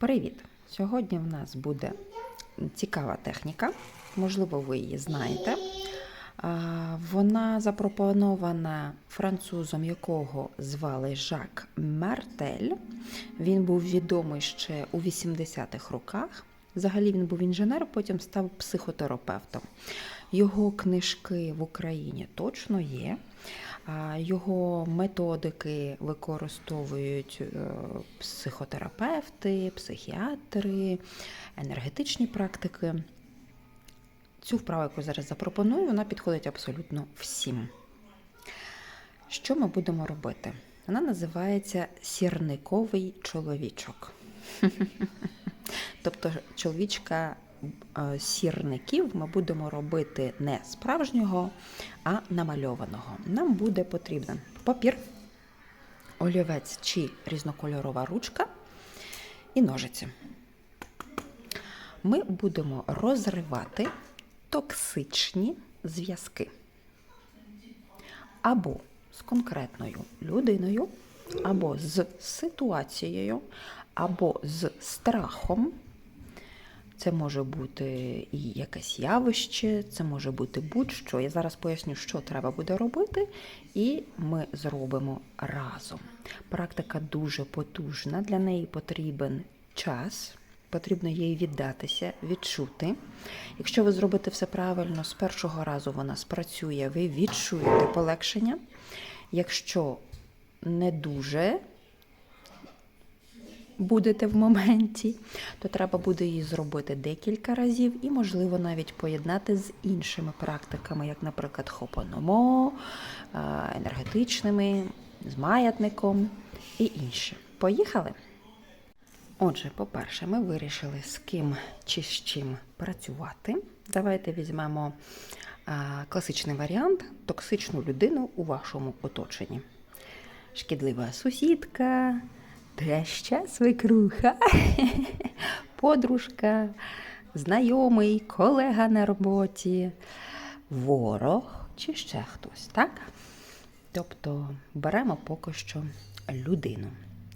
Привіт! Сьогодні в нас буде цікава техніка, можливо, ви її знаєте. Вона запропонована французом, якого звали Жак Мартель. Він був відомий ще у 80-х роках. Взагалі він був інженер, потім став психотерапевтом. Його книжки в Україні точно є. Його методики використовують е, психотерапевти, психіатри, енергетичні практики. Цю вправу, яку зараз запропоную, вона підходить абсолютно всім. Що ми будемо робити? Вона називається сірниковий чоловічок. Тобто чоловічка сірників ми будемо робити не справжнього, а намальованого. Нам буде потрібен папір, олівець чи різнокольорова ручка і ножиці. Ми будемо розривати токсичні зв'язки або з конкретною людиною, або з ситуацією, або з страхом. Це може бути і якесь явище, це може бути будь-що. Я зараз поясню, що треба буде робити, і ми зробимо разом. Практика дуже потужна, для неї потрібен час, потрібно їй віддатися, відчути. Якщо ви зробите все правильно, з першого разу вона спрацює, ви відчуєте полегшення. Якщо не дуже будете в моменті, то треба буде її зробити декілька разів і, можливо, навіть поєднати з іншими практиками, як, наприклад, хопономо, енергетичними, з маятником і інші. Поїхали? Отже, по-перше, ми вирішили, з ким чи з чим працювати. Давайте візьмемо а, класичний варіант токсичну людину у вашому оточенні. Шкідлива сусідка, теща, свекруха, подружка, знайомий, колега на роботі, ворог чи ще хтось, так? Тобто беремо поки що людину.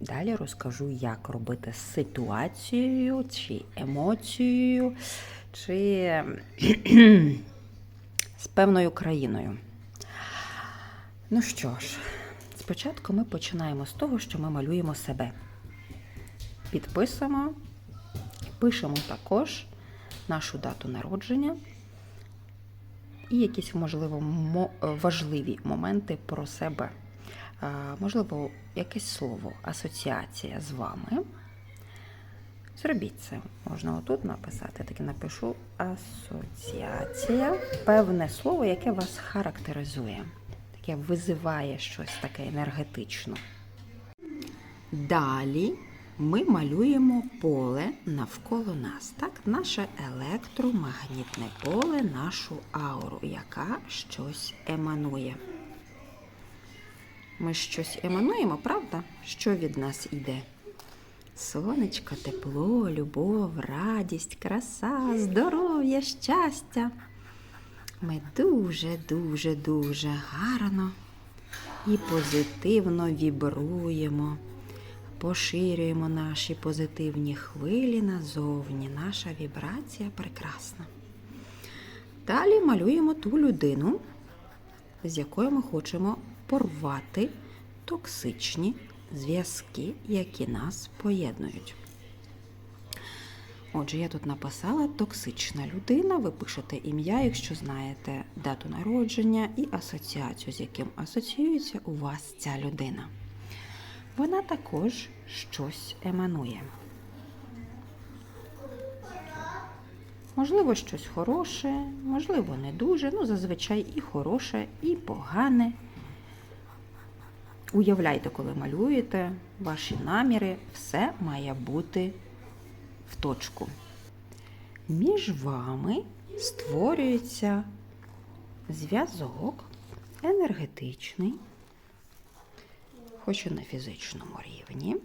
Далі розкажу, як робити з ситуацією, чи емоцією, чи з певною країною. Ну що ж, спочатку ми починаємо з того, що ми малюємо себе. Підписуємо, пишемо також нашу дату народження і якісь, можливо, важливі моменти про себе. Можливо, якесь слово, асоціація з вами. Зробіть це. Можна отут написати, так і напишу асоціація. Певне слово, яке вас характеризує, яке визиває щось таке енергетично. Далі ми малюємо поле навколо нас. Так, Наше електромагнітне поле, нашу ауру, яка щось еманує. Ми щось емануємо, правда? Що від нас йде? Сонечко, тепло, любов, радість, краса, здоров'я, щастя. Ми дуже, дуже, дуже гарно і позитивно вібруємо, поширюємо наші позитивні хвилі назовні. Наша вібрація прекрасна. Далі малюємо ту людину, з якою ми хочемо порвати токсичні зв'язки, які нас поєднують. Отже, я тут написала токсична людина. Ви пишете ім'я, якщо знаєте дату народження і асоціацію, з яким асоціюється у вас ця людина. Вона також щось еманує. Можливо, щось хороше, можливо, не дуже. Ну, зазвичай і хороше, і погане. Уявляйте, коли малюєте ваші наміри, все має бути в точку. Між вами створюється зв'язок енергетичний, хоч і на фізичному рівні,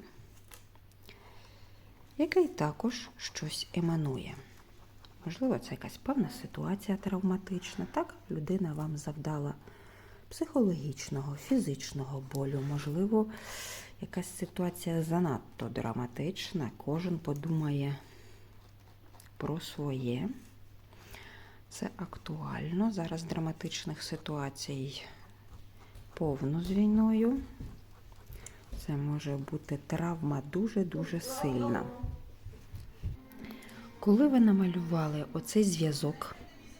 який також щось еманує. Можливо, це якась певна ситуація травматична. Так, людина вам завдала психологічного, фізичного болю, можливо, якась ситуація занадто драматична, кожен подумає про своє. Це актуально. Зараз драматичних ситуацій повно з війною. Це може бути травма дуже-дуже сильна. Коли ви намалювали оцей зв'язок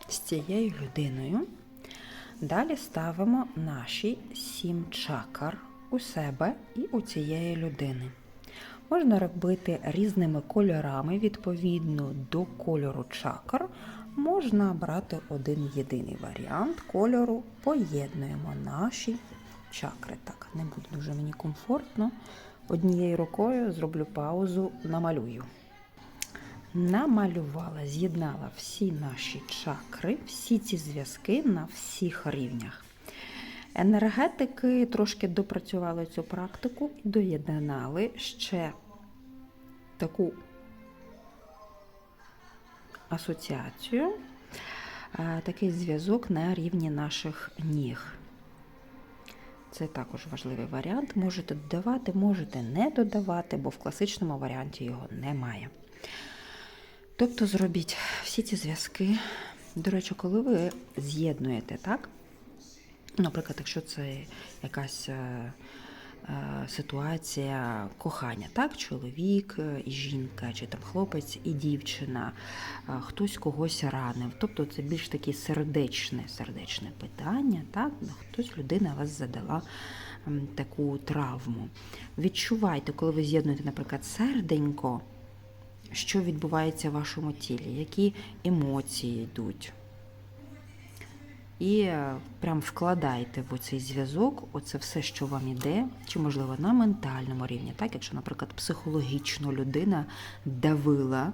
з цією людиною, далі ставимо наші сім чакр у себе і у цієї людини. Можна робити різними кольорами відповідно до кольору чакр. Можна брати один єдиний варіант кольору, поєднуємо наші чакри. Так, не буде дуже мені комфортно. Однією рукою зроблю паузу, намалюю. Намалювала, з'єднала всі наші чакри, всі ці зв'язки на всіх рівнях. Енергетики трошки допрацювали цю практику і доєднали ще таку асоціацію, е, такий зв'язок на рівні наших ніг. Це також важливий варіант. Можете додавати, можете не додавати, бо в класичному варіанті його немає. Тобто зробіть всі ці зв'язки. До речі, коли ви з'єднуєте, так? Наприклад, якщо це якась е, е, ситуація кохання, так, чоловік е, і жінка, чи там хлопець і дівчина, хтось когось ранив. Тобто це більш таке сердечне, сердечне питання, так? Хтось людина вас задала таку травму. Відчувайте, коли ви з'єднуєте, наприклад, серденько, що відбувається в вашому тілі, які емоції йдуть. І е, прям вкладайте в цей зв'язок, оце все, що вам іде, чи, можливо, на ментальному рівні, так, якщо, наприклад, психологічно людина давила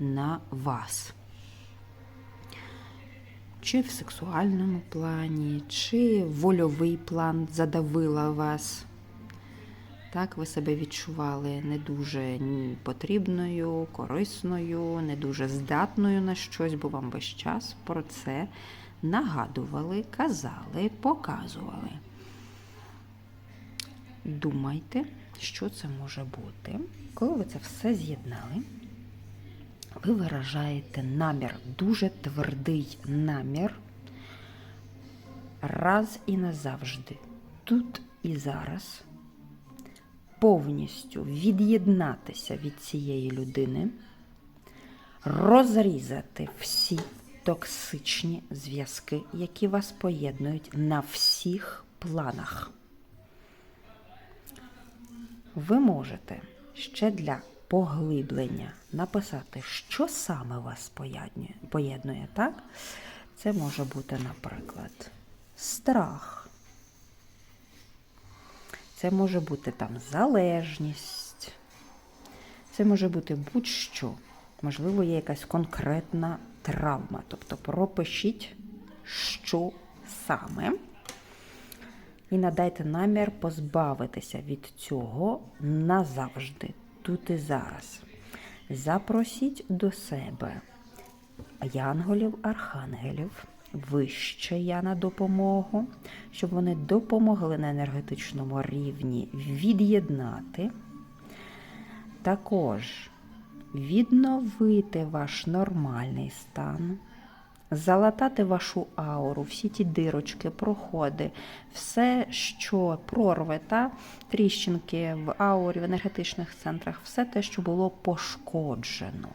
на вас. Чи в сексуальному плані, чи вольовий план задавила вас. Так, ви себе відчували не дуже потрібною, корисною, не дуже здатною на щось, бо вам весь час про це нагадували, казали, показували. Думайте, що це може бути. Коли ви це все з'єднали, ви виражаєте намір, дуже твердий намір, раз і назавжди, тут і зараз, повністю від'єднатися від цієї людини, розрізати всі токсичні зв'язки, які вас поєднують на всіх планах. Ви можете ще для поглиблення написати, що саме вас поєднує, так? Це може бути, наприклад, страх. Це може бути там залежність. Це може бути будь-що. Можливо, є якась конкретна травма. Тобто пропишіть, що саме. І надайте намір позбавитися від цього назавжди, тут і зараз. Запросіть до себе янголів, архангелів, вище я на допомогу, щоб вони допомогли на енергетичному рівні від'єднати. Також відновити ваш нормальний стан, залатати вашу ауру, всі ті дирочки, проходи, все, що прорви та тріщинки в аурі, в енергетичних центрах, все те, що було пошкоджено,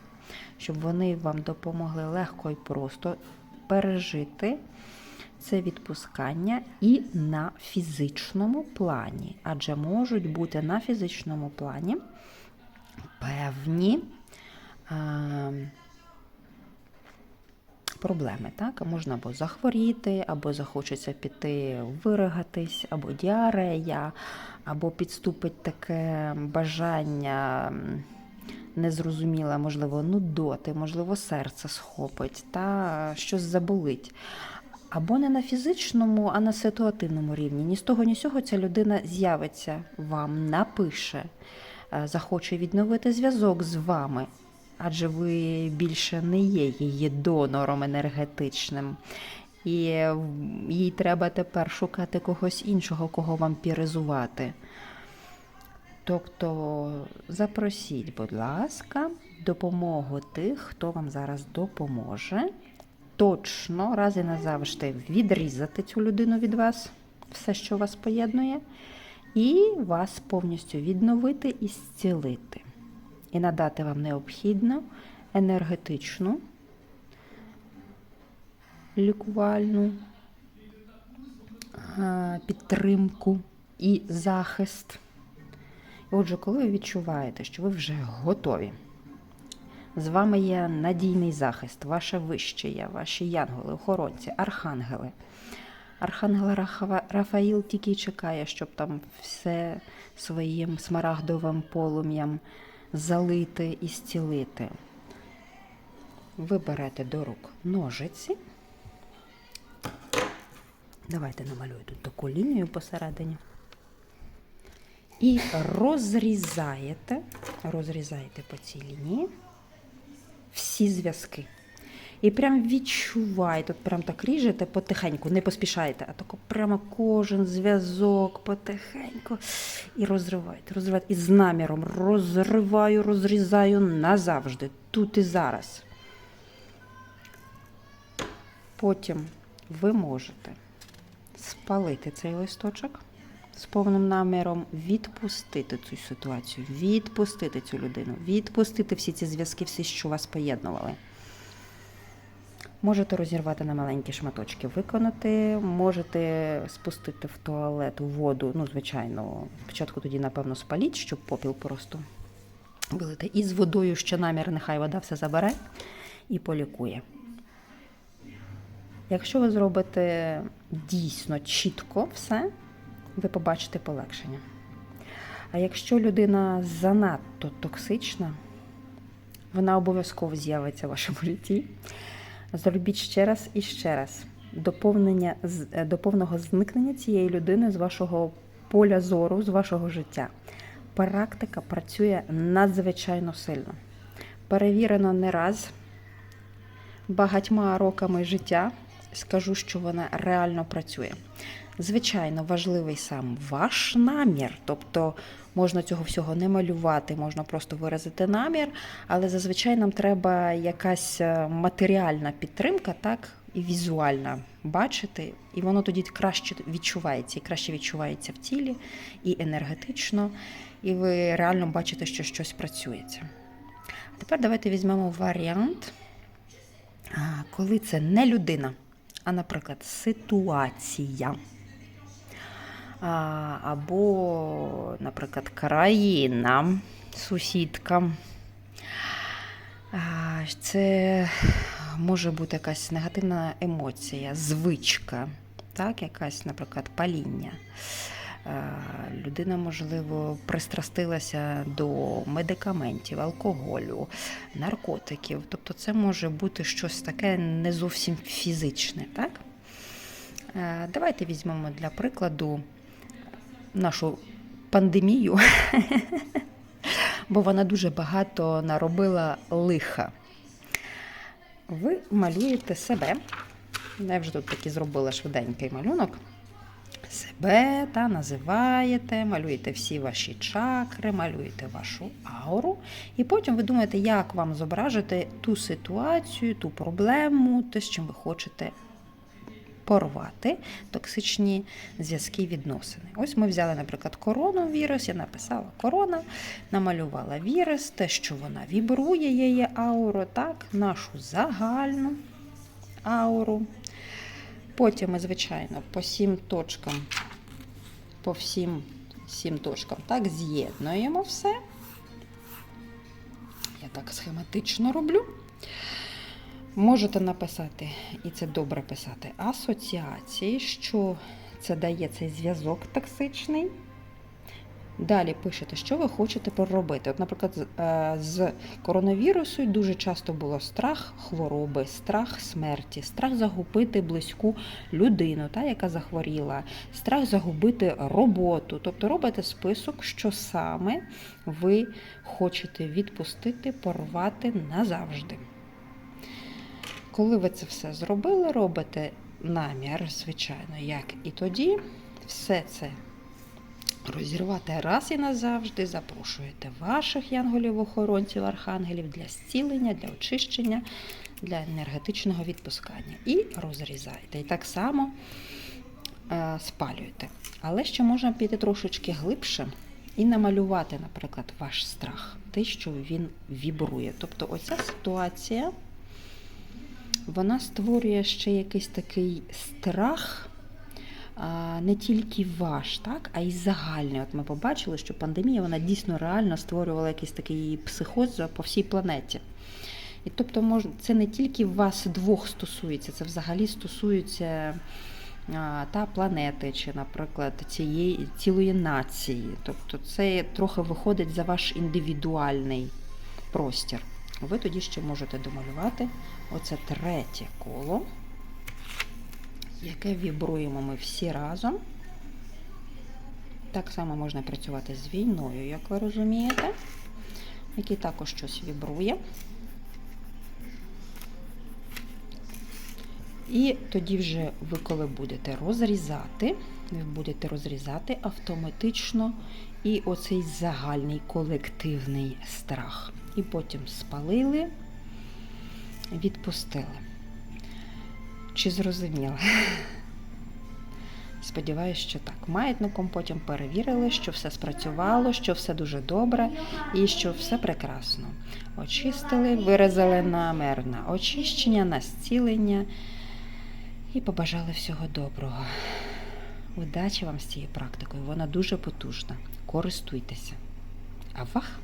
щоб вони вам допомогли легко і просто пережити. Це відпускання і на фізичному плані, адже можуть бути на фізичному плані певні проблеми. Так? Можна або захворіти, або захочеться піти виригатись, або діарея, або підступить таке бажання. Незрозуміле, можливо, нудоти, можливо, серце схопить, та щось заболить. Або не на фізичному, а на ситуативному рівні. Ні з того, ні з цього ця людина з'явиться вам, напише, захоче відновити зв'язок з вами адже ви більше не є її донором енергетичним. І їй треба тепер шукати когось іншого, кого вампіризувати. Тобто запросіть, будь ласка, допомогу тих, хто вам зараз допоможе. Точно раз і назавжди відрізати цю людину від вас, все, що вас поєднує, і вас повністю відновити і зцілити. І надати вам необхідну енергетичну, лікувальну підтримку і захист. Отже, коли ви відчуваєте, що ви вже готові, з вами є надійний захист, ваше вище є, ваші янголи, охоронці, архангели. Архангел Рафаїл тільки чекає, щоб там все своїм смарагдовим полум'ям залити і зцілити. Ви берете до рук ножиці. Давайте намалюю тут таку лінію посередині. І розрізаєте, розрізаєте по цій лінії всі зв'язки. І прям відчуваєте, прям так ріжете потихеньку, не поспішайте, а тако прямо кожен зв'язок потихеньку і розриваєте, розриваєте. І з наміром розриваю, розрізаю назавжди, тут і зараз. Потім ви можете спалити цей листочок з повним наміром відпустити цю ситуацію, відпустити цю людину, відпустити всі ці зв'язки, всі, що вас поєднували. Можете розірвати на маленькі шматочки, виконати, можете спустити в туалет воду. Ну, звичайно, спочатку тоді, напевно, спаліть, щоб попіл просто вилити. І з водою ще намір, нехай вода все забере і полікує. Якщо ви зробите дійсно чітко все, ви побачите полегшення. А якщо людина занадто токсична, вона обов'язково з'явиться в вашому житті. Зробіть ще раз і ще раз доповнення, е, до повного зникнення цієї людини з вашого поля зору, з вашого життя. Практика працює надзвичайно сильно. Перевірено не раз багатьма роками життя. Скажу, що вона реально працює. Звичайно, важливий сам ваш намір, тобто можна цього всього не малювати, можна просто виразити намір, але зазвичай нам треба якась е, матеріальна підтримка, так, і візуальна бачити, і воно тоді краще відчувається, і краще відчувається в тілі, і енергетично, і ви реально бачите, що щось працюється. А тепер давайте візьмемо варіант, коли це не людина, а, наприклад, ситуація. Або, наприклад, країна, сусідка. Це може бути якась негативна емоція, звичка, так, якась, наприклад, паління. Людина, можливо, пристрастилася до медикаментів, алкоголю, наркотиків. Тобто це може бути щось таке не зовсім фізичне. Так? Давайте візьмемо для прикладу нашу пандемію, бо вона дуже багато наробила лиха. Ви малюєте себе. Я вже тут такий зробила швиденький малюнок. Себе та називаєте, малюєте всі ваші чакри, малюєте вашу ауру, і потім ви думаєте, як вам зображити ту ситуацію, ту проблему, те, з чим ви хочете порвати токсичні зв'язки відносини. Ось ми взяли, наприклад, коронавірус, я написала корона, намалювала вірус, те, що вона вібрує, її ауру, так, нашу загальну ауру. Потім ми, звичайно, по сім точкам, по всім сім точкам, так, з'єднуємо все. Я так схематично роблю. Можете написати, і це добре писати, асоціації, що це дає цей зв'язок токсичний. Далі пишете, що ви хочете проробити. От, наприклад, з- е, коронавірусу дуже часто було страх хвороби, страх смерті, страх загубити близьку людину, та, яка захворіла, страх загубити роботу. Тобто робите список, що саме ви хочете відпустити, порвати назавжди. Коли ви це все зробили, робите намір, звичайно, як і тоді, все це розірвати раз і назавжди. Запрошуєте ваших янголів-охоронців, архангелів для зцілення, для очищення, для енергетичного відпускання. І розрізаєте. І так само е, спалюєте. Але ще можна піти трошечки глибше і намалювати, наприклад, ваш страх, те, що він вібрує. Тобто, оця ситуація вона створює ще якийсь такий страх. Не тільки ваш, так, а й загальний. От ми побачили, що пандемія вона дійсно реально створювала якийсь такий психоз по всій планеті. І тобто, це не тільки вас двох стосується, це взагалі стосується та планети, чи, наприклад, цієї цілої нації. Тобто, це трохи виходить за ваш індивідуальний простір. Ви тоді ще можете домалювати оце третє коло, яке вібруємо ми всі разом. Так само можна працювати з війною, як ви розумієте, який також щось вібрує. І тоді вже ви, коли будете розрізати, ви будете розрізати автоматично і оцей загальний колективний страх. І потім спалили, відпустили. Чи зрозуміли? Сподіваюсь, що так. Маятником потім перевірили, що все спрацювало, що все дуже добре і що все прекрасно. Очистили, виразили намір на очищення, на зцілення і побажали всього доброго. Удачі вам з цією практикою. Вона дуже потужна. Користуйтеся. А вах!